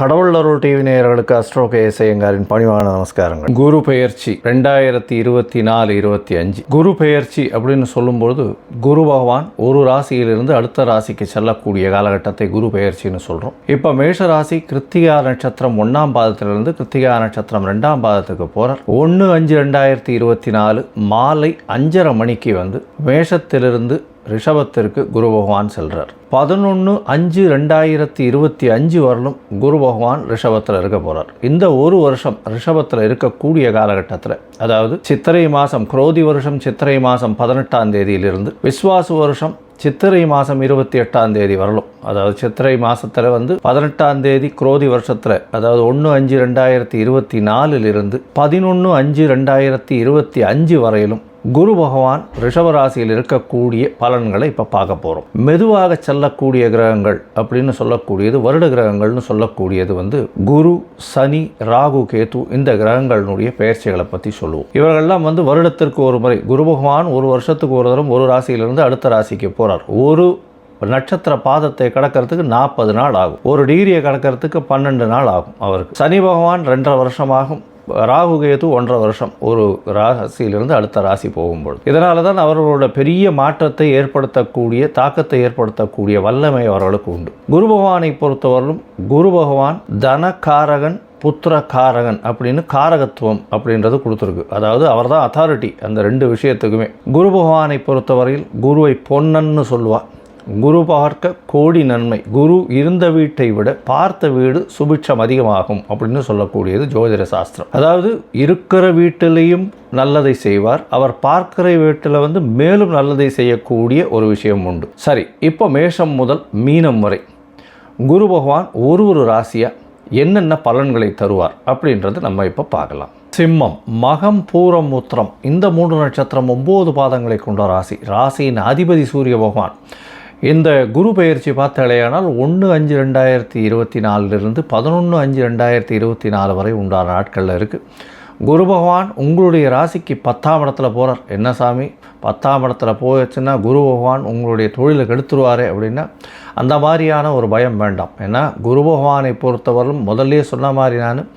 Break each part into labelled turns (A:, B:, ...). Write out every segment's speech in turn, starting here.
A: கடவுள் அருள் டிவி நேயர்களுக்கு அஸ்ட்ரோ கேஎஸ் ஐயங்காரின் பணிவான நமஸ்காரங்கள். குரு பெயர்ச்சி ரெண்டாயிரத்தி இருபத்தி நாலு இருபத்தி அஞ்சு. குரு பெயர்ச்சி அப்படின்னு சொல்லும்போது குரு பகவான் ஒரு ராசியிலிருந்து அடுத்த ராசிக்கு செல்லக்கூடிய காலகட்டத்தை குரு பெயர்ச்சின்னு சொல்கிறோம் இப்போ மேஷ ராசி கிருத்திகா நட்சத்திரம் ஒன்றாம் பாதத்திலிருந்து கிருத்திகா நட்சத்திரம் ரெண்டாம் பாதத்துக்கு போகிறார் ஒன்று அஞ்சு ரெண்டாயிரத்தி இருபத்தி நாலு மாலை அஞ்சரை மணிக்கு வந்து மேஷத்திலிருந்து ரிஷபத்திற்கு குரு பகவான் செல்கிறார் பதினொன்று அஞ்சு ரெண்டாயிரத்தி இருபத்தி அஞ்சு வரலும் குரு பகவான் ரிஷபத்தில் இருக்க போகிறார் இந்த ஒரு வருஷம் ரிஷபத்தில் இருக்கக்கூடிய காலகட்டத்தில் அதாவது சித்திரை மாதம் குரோதி வருஷம் சித்திரை மாதம் பதினெட்டாம் தேதியிலிருந்து விஸ்வாசு வருஷம் சித்திரை மாதம் இருபத்தி எட்டாம் தேதி வரலும் அதாவது சித்திரை மாதத்தில் வந்து பதினெட்டாம் தேதி குரோதி வருஷத்தில் அதாவது ஒன்று அஞ்சு ரெண்டாயிரத்தி இருபத்தி நாலிலிருந்து பதினொன்று அஞ்சு ரெண்டாயிரத்தி இருபத்தி அஞ்சு வரையிலும் குரு பகவான் ரிஷபராசியில் இருக்கக்கூடிய பலன்களை இப்போ பார்க்க போகிறோம் மெதுவாக செல்லக்கூடிய கிரகங்கள் அப்படின்னு சொல்லக்கூடியது வருட கிரகங்கள்னு சொல்லக்கூடியது வந்து குரு சனி ராகு கேத்து இந்த கிரகங்களினுடைய பெயர்ச்சிகளை பற்றி சொல்லுவோம். இவர்கள்லாம் வந்து வருடத்திற்கு ஒரு முறை குரு பகவான் ஒரு வருஷத்துக்கு ஒரு தரம் ஒரு ராசியிலிருந்து அடுத்த ராசிக்கு போகிறார் ஒரு நட்சத்திர பாதத்தை கடக்கிறதுக்கு நாற்பது நாள் ஆகும். ஒரு டிகிரியை கடக்கிறதுக்கு பன்னெண்டு நாள் ஆகும் அவருக்கு. சனி பகவான் ரெண்டரை வருஷமாகும். ராகு கேது ஒன்றரை வருஷம். ஒரு ராசியிலிருந்து அடுத்த ராசி போகும்போது இதனால தான் அவர்களோட பெரிய மாற்றத்தை ஏற்படுத்தக்கூடிய தாக்கத்தை ஏற்படுத்தக்கூடிய வல்லமை அவர்களுக்கு உண்டு. குரு பகவானை பொறுத்தவரையிலும் குரு பகவான் தனகாரகன் புத்திரகாரகன் அப்படின்னு காரகத்துவம் அப்படின்றது கொடுத்துருக்கு. அதாவது அவர் தான் அத்தாரிட்டி அந்த ரெண்டு விஷயத்துக்குமே. குரு பகவானை பொறுத்தவரையில் குருவை பொன்னன்னு சொல்லுவாள் குரு பார்க்க கோடி நன்மை. குரு இருந்த வீட்டை விட பார்த்த வீடு சுபிட்சம் அதிகமாகும் அப்படின்னு சொல்லக்கூடியது ஜோதிட சாஸ்திரம். அதாவது இருக்கிற வீட்டிலையும் நல்லதை செய்வார். அவர் பார்க்கிற வீட்டில் வந்து மேலும் நல்லதை செய்யக்கூடிய ஒரு விஷயம் உண்டு. சரி இப்போ மேஷம் முதல் மீனம் வரை. குரு பகவான் ஒரு ஒரு ராசியாக என்னென்ன பலன்களை தருவார் அப்படின்றத நம்ம இப்போ பார்க்கலாம். சிம்மம் மகம் பூரம் உத்திரம். இந்த மூன்று நட்சத்திரம் ஒம்பது பாதங்களை கொண்ட ராசி. ராசியின் அதிபதி சூரிய பகவான். இந்த குரு பயிற்சி பார்த்தாலேயானால் ஒன்று அஞ்சு ரெண்டாயிரத்தி இருபத்தி நாலுலேருந்து பதினொன்று அஞ்சு ரெண்டாயிரத்தி இருபத்தி நாலு வரை உண்டான நாட்களில் இருக்குது குரு பகவான் உங்களுடைய ராசிக்கு பத்தாம் இடத்துல போகிறார் என்ன சாமி? பத்தாம் இடத்துல போயிடுச்சுன்னா குரு பகவான் உங்களுடைய தொழிலை கெடுத்துருவார் அப்படின்னா அந்த மாதிரியான ஒரு பயம் வேண்டாம். ஏன்னா குரு பகவானை பொறுத்தவரையும் முதல்லே சொன்ன மாதிரி நான்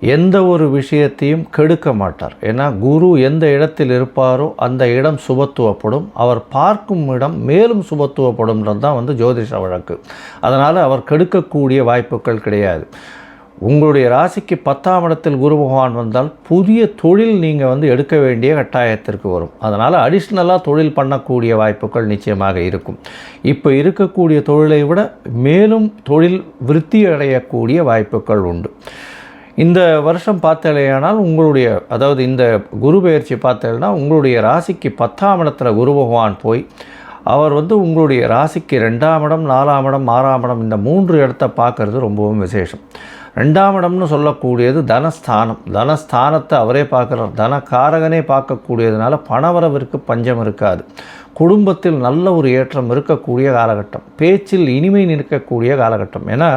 A: எந்த ஒரு விஷயத்தையும் கெடுக்க மாட்டார். ஏன்னா குரு எந்த இடத்தில் இருப்பாரோ அந்த இடம் சுபத்துவப்படும். அவர் பார்க்கும் இடம் மேலும் சுபத்துவப்படும்ன்றது தான் வந்து ஜோதிஷ வழக்கு. அதனால் அவர் கெடுக்கக்கூடிய வாய்ப்புகள் கிடையாது. உங்களுடைய ராசிக்கு பத்தாம் இடத்தில் குரு பகவான் வந்தால் புதிய தொழில் நீங்கள் வந்து எடுக்க வேண்டிய கட்டாயத்திற்கு வரும். அதனால் அடிஷ்னலாக தொழில் பண்ணக்கூடிய வாய்ப்புகள் நிச்சயமாக இருக்கும். இப்போ இருக்கக்கூடிய தொழிலை விட மேலும் தொழில் விருத்தி அடையக்கூடிய வாய்ப்புகள் உண்டு. இந்த வருஷம் பார்த்தலையானால் உங்களுடைய அதாவது இந்த குரு பயிற்சி பார்த்தேன்னா உங்களுடைய ராசிக்கு பத்தாம் இடத்துல குரு பகவான் போய் அவர் வந்து உங்களுடைய ராசிக்கு ரெண்டாம் இடம் நாலாம் இடம் ஆறாம் இடம் இந்த மூன்று இடத்த பார்க்குறது ரொம்பவும் விசேஷம். ரெண்டாம் இடம்னு சொல்லக்கூடியது தனஸ்தானம். தனஸ்தானத்தை அவரே பார்க்குறார். தனக்காரகனே பார்க்கக்கூடியதுனால பணவரவிற்கு பஞ்சம் இருக்காது. குடும்பத்தில் நல்ல ஒரு ஏற்றம் இருக்கக்கூடிய காலகட்டம். பேச்சில் இனிமை நிற்கக்கூடிய காலகட்டம். ஏன்னா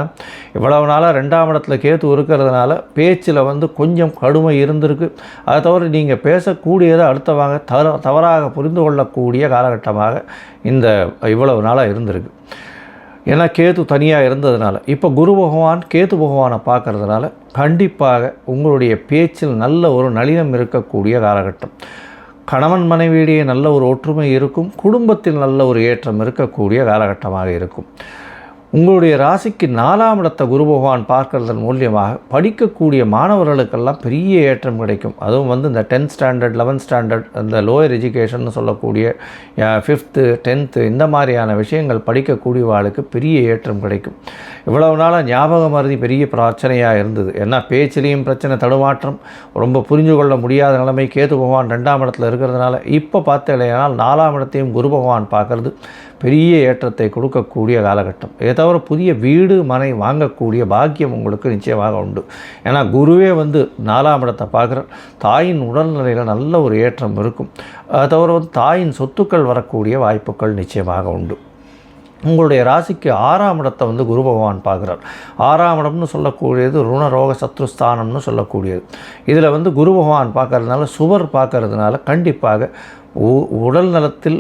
A: இவ்வளவு நாளாக ரெண்டாம் இடத்துல கேத்து இருக்கிறதுனால பேச்சில் வந்து கொஞ்சம் கடுமை இருந்திருக்கு. அதை தவிர நீங்கள் பேசக்கூடியதை அடுத்தவாங்க தவற தவறாக புரிந்து கொள்ளக்கூடிய காலகட்டமாக இந்த இவ்வளவு நாளாக இருந்திருக்கு. ஏன்னா கேது தனியாக இருந்ததுனால. இப்போ குரு பகவான் கேது பகவானை பார்க்கறதுனால கண்டிப்பாக உங்களுடைய பேச்சில் நல்ல ஒரு நளினம் இருக்கக்கூடிய காலகட்டம். கணவன் மனைவியிடையே நல்ல ஒரு ஒற்றுமை இருக்கும். குடும்பத்தில் நல்ல ஒரு ஏற்றம் இருக்கக்கூடிய காலகட்டமாக இருக்கும். உங்களுடைய ராசிக்கு நாலாம் இடத்த குரு பகவான் பார்க்கறதன் மூலியமாக படிக்கக்கூடிய மாணவர்களுக்கெல்லாம் பெரிய ஏற்றம் கிடைக்கும். அதுவும் வந்து இந்த டென்த் ஸ்டாண்டர்ட் லெவன்த் ஸ்டாண்டர்ட் இந்த லோயர் எஜுகேஷன் சொல்லக்கூடிய ஃபிஃப்த்து டென்த்து இந்த மாதிரியான விஷயங்கள் படிக்கக்கூடியவாளுக்கு பெரிய ஏற்றம் கிடைக்கும். இவ்வளவு நாளாக ஞாபக மருதி பெரிய பிரச்சனையாக இருந்தது. ஏன்னா பேச்சிலையும் பிரச்சனை தடுமாற்றம் ரொம்ப புரிஞ்சு கொள்ள முடியாத நிலைமை கேது பகவான் ரெண்டாம் இடத்துல இருக்கிறதுனால இப்போ பார்த்தேனால் நாலாம் இடத்தையும் குரு பகவான் பார்க்கறது பெரிய ஏற்றத்தை கொடுக்கக்கூடிய காலகட்டம். இதை தவிர புதிய வீடு மனை வாங்கக்கூடிய பாக்கியம் உங்களுக்கு நிச்சயமாக உண்டு. ஏன்னா குருவே வந்து நாலாம் இடத்தை பார்க்குற தாயின் உடல்நிலையில் நல்ல ஒரு ஏற்றம் இருக்கும். அதை தவிர வந்து தாயின் சொத்துக்கள் வரக்கூடிய வாய்ப்புகள் நிச்சயமாக உண்டு. உங்களுடைய ராசிக்கு ஆறாம் இடத்தை வந்து குரு பகவான் பார்க்குறார். ஆறாம் இடம்னு சொல்லக்கூடியது ருணரோக சத்ருஸ்தானம்னு சொல்லக்கூடியது. இதில் வந்து குரு பகவான் பார்க்கறதுனால சுவர் பார்க்கறதுனால கண்டிப்பாக உடல் நலத்தில்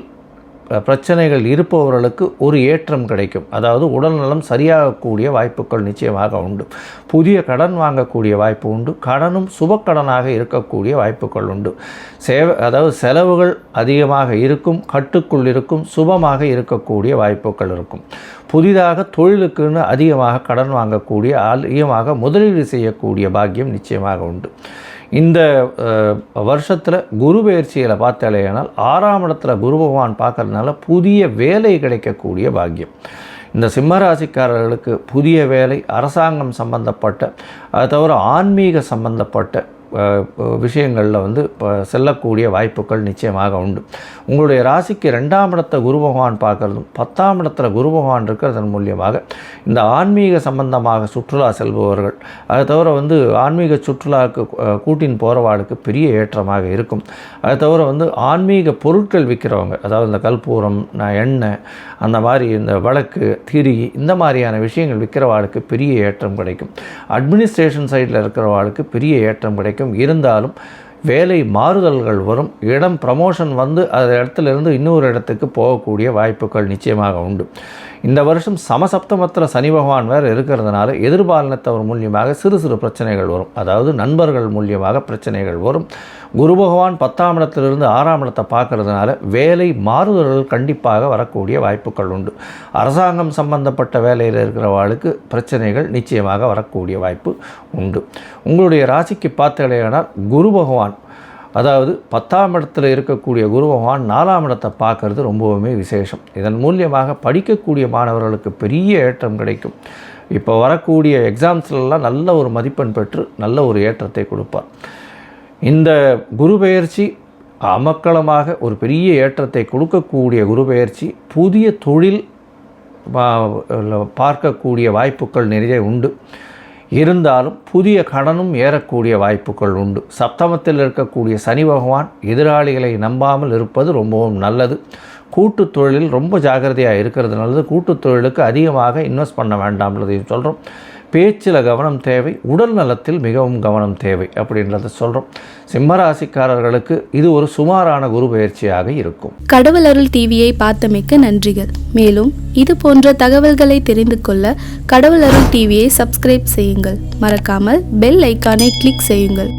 A: பிரச்சனைகள் இருப்பவர்களுக்கு ஒரு ஏற்றம் கிடைக்கும். அதாவது உடல்நலம் சரியாகக்கூடிய வாய்ப்புகள் நிச்சயமாக உண்டு. புதிய கடன் வாங்கக்கூடிய வாய்ப்பு உண்டு. கடனும் சுபக்கடனாக இருக்கக்கூடிய வாய்ப்புகள் உண்டு. சேவை அதாவது செலவுகள் அதிகமாக இருக்கும் கட்டுக்குள் இருக்கும் சுபமாக இருக்கக்கூடிய வாய்ப்புகள் இருக்கும். புதிதாக தொழிலுக்குன்னு அதிகமாக கடன் வாங்கக்கூடிய அதிகமாக முதலீடு செய்யக்கூடிய பாக்கியம் நிச்சயமாக உண்டு. இந்த வருஷத்தில் குரு பயிற்சியில் பார்த்தாலேயானால் ஆறாம் இடத்துல குரு பகவான் பார்க்கறதுனால புதிய வேலை கிடைக்கக்கூடிய பாக்கியம். இந்த சிம்மராசிக்காரர்களுக்கு புதிய வேலை அரசாங்கம் சம்பந்தப்பட்ட அது தவிர ஆன்மீக சம்பந்தப்பட்ட விஷயங்களில் வந்து இப்போ செல்லக்கூடிய வாய்ப்புகள் நிச்சயமாக உண்டு. உங்களுடைய ராசிக்கு ரெண்டாம் இடத்த குரு பகவான் பார்க்குறதும் பத்தாம் இடத்துல குரு பகவான் இருக்கிறதன் மூலியமாக இந்த ஆன்மீக சம்பந்தமாக சுற்றுலா செல்பவர்கள் அதை தவிர வந்து ஆன்மீக சுற்றுலாவுக்கு கூட்டின் போகிறவாளுக்கு பெரிய ஏற்றமாக இருக்கும். அதை தவிர வந்து ஆன்மீக பொருட்கள் விற்கிறவங்க அதாவது இந்த கற்பூரம் எண்ணெய் அந்த மாதிரி இந்த வழக்கு திரி இந்த மாதிரியான விஷயங்கள் விற்கிறவாளுக்கு பெரிய ஏற்றம் கிடைக்கும். அட்மினிஸ்ட்ரேஷன் சைடில் இருக்கிறவாளுக்கு பெரிய ஏற்றம் கிடைக்கும். இருந்தாலும் வேலை மாறுதல்கள் வரும். இடம் ப்ரமோஷன் வந்து அது இடத்துல இருந்து இன்னொரு இடத்துக்கு போகக்கூடிய வாய்ப்புகள் நிச்சயமாக உண்டு. இந்த வருஷம் சமசப்தமத்தில் சனி பகவான் வேறு இருக்கிறதுனால எதிர்பாலினத்தவர் மூலியமாக சிறு சிறு பிரச்சனைகள் வரும். அதாவது நண்பர்கள் மூலியமாக பிரச்சனைகள் வரும். குரு பகவான் பத்தாம் இடத்திலிருந்து ஆறாம் இடத்தை பார்க்கறதுனால வேலை மாறுதல்கள் கண்டிப்பாக வரக்கூடிய வாய்ப்புகள் உண்டு. அரசாங்கம் சம்பந்தப்பட்ட வேலையில் இருக்கிறவாளுக்கு பிரச்சனைகள் நிச்சயமாக வரக்கூடிய வாய்ப்பு உண்டு. உங்களுடைய ராசிக்கு பார்த்தலையானால் குரு பகவான் அதாவது பத்தாம் இடத்துல இருக்கக்கூடிய குரு பகவான் நாலாம் இடத்தை பார்க்கறது ரொம்பவுமே விசேஷம். இதன் மூலியமாக படிக்கக்கூடிய மாணவர்களுக்கு பெரிய ஏற்றம் கிடைக்கும். இப்போ வரக்கூடிய எக்ஸாம்ஸ்லாம் நல்ல ஒரு மதிப்பெண் பெற்று நல்ல ஒரு ஏற்றத்தை கொடுப்பார். இந்த குரு பெயர்ச்சி அமக்களமாக ஒரு பெரிய ஏற்றத்தை கொடுக்கக்கூடிய குரு பெயர்ச்சி புதிய தொழில் பார்க்கக்கூடிய வாய்ப்புகள் நிறைய உண்டு. இருந்தாலும் புதிய கடனும் ஏறக்கூடிய வாய்ப்புகள் உண்டு. சப்தமத்தில் இருக்கக்கூடிய சனி பகவான் எதிராளிகளை நம்பாமல் இருப்பது ரொம்பவும் நல்லது. கூட்டு தொழிலில் ரொம்ப ஜாக்கிரதையாக இருக்கிறது நல்லது கூட்டு தொழிலுக்கு அதிகமாக இன்வெஸ்ட் பண்ண வேண்டாம்ன்றதையும் சொல்கிறோம் பேச்சில் கவனம் தேவை உடல் நலத்தில் மிகவும் கவனம் தேவை அப்படின்றத சொல்கிறோம் சிம்மராசிக்காரர்களுக்கு இது ஒரு சுமாரான குரு பயிற்சியாக இருக்கும்.
B: கடவுள் அருள் டிவியை பார்த்தமைக்க நன்றிகள். மேலும் இது போன்ற தகவல்களை தெரிந்து கொள்ள கடவுள் அருள் டிவியை சப்ஸ்கிரைப் செய்யுங்கள். மறக்காமல் பெல் ஐக்கானை கிளிக் செய்யுங்கள்.